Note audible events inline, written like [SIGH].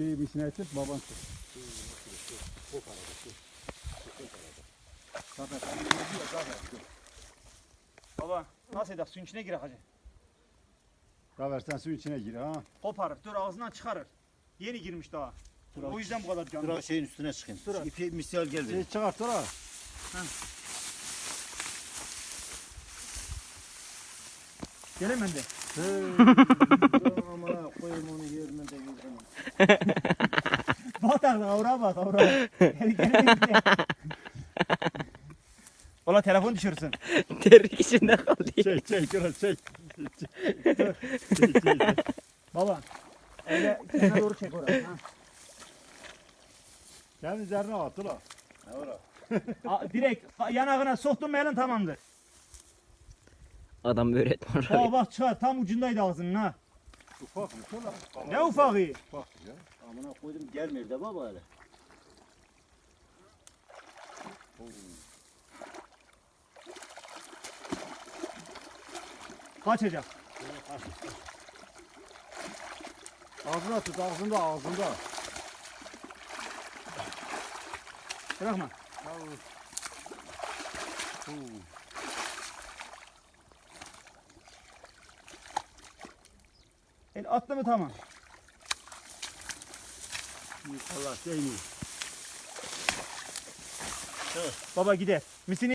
şeyi misine tut baban tut. Zaten sen de diyor, zaten. Baba nasıl edek suyun içine girer hacı. Kaver sen suyun içine gir ha. Koparır dur ağzından çıkarır. Yeni girmiş daha. O yüzden bu kadar canlı. Dur şeyin üstüne çıkayım. Dur. İpi misal gel Şey benim. çıkart dur [LAUGHS] ha. Gelemem de. Amına koyayım onu yerine. Bak da avra bak avra. Gel gel gel. Ola telefon düşürsün. Terik içinde kaldı. Çek çek dur çek. Baba. Öyle kenara doğru çek oraya. Ha. Kendi üzerine at ula. Ha ora. A, direkt yanağına soktun mu elin tamamdır. Adam öğretmen. Baba bak çıkar tam ucundaydı ağzının ha. Ufak mı ula? Ne ufağı. Ufak ya. Amına koydum gelmiyor de baba hele. Kaçacak. Ağzına tut ağzında ağzında. Bırakma. El attı mı tamam. Allah değmiyor. Baba gider. Misini